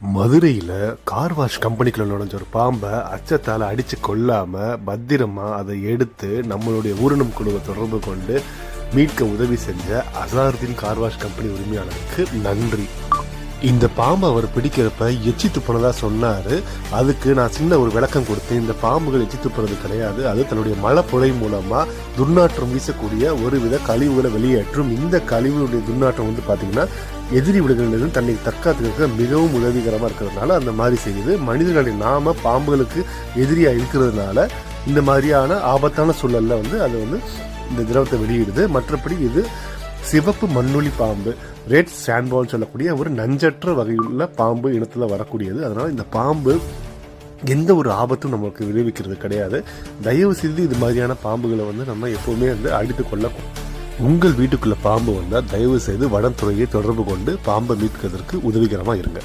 மதுரையில் car wash கம்பெனிக்குள்ள நுழைஞ்ச ஒரு பாம்பை அச்சத்தால் அடித்து கொள்ளாமல் பத்திரமா அதை எடுத்து நம்மளுடைய ஊரணம் குழுவை தொடர்பு கொண்டு மீட்க உதவி செஞ்ச அசாருதீன் கார் வாஷ் கம்பெனி உரிமையாளருக்கு நன்றி. இந்த பாம்பை அவர் பிடிக்கிறப்ப எச்சி துப்புனதா சொன்னாரு. அதுக்கு நான் சின்ன ஒரு விளக்கம் கொடுத்தேன். இந்த பாம்புகள் எச்சி துப்புறது கிடையாது. அது தன்னுடைய மழைப்புழை மூலமா துர்நாற்றம் வீசக்கூடிய ஒரு வித கழிவுகளை வெளியேற்றும் இந்த கழிவுடைய துர்நாற்றம் வந்து பாத்தீங்கன்னா எதிரி விடுகளிலிருந்து தன்னை தற்காத்துக்க மிகவும் உதவிகரமா இருக்கிறதுனால அந்த மாதிரி செய்யுது. மனிதர்களை நாம பாம்புகளுக்கு எதிரியா இருக்கிறதுனால இந்த மாதிரியான ஆபத்தான சூழல்ல வந்து அது வந்து இந்த திரவத்தை வெளியிடுது. மற்றபடி இது சிவப்பு மண்ணுளி பாம்பு ரெட் சாண்ட்பால் சொல்லக்கூடிய ஒரு நஞ்சற்ற வகையுள்ள பாம்பு இனத்தில் வரக்கூடியது. அதனால் இந்த பாம்பு எந்த ஒரு ஆபத்தும் நமக்கு விளைவிக்கிறது கிடையாது. தயவு செய்து இது மாதிரியான பாம்புகளை வந்து நம்ம எப்போவுமே வந்து அடித்து கொள்ள உங்கள் வீட்டுக்குள்ள பாம்பு வந்தால் தயவு செய்து வனத்துறையை தொடர்பு கொண்டு பாம்பை மீட்கிறதுக்கு உதவிகரமாக இருங்க.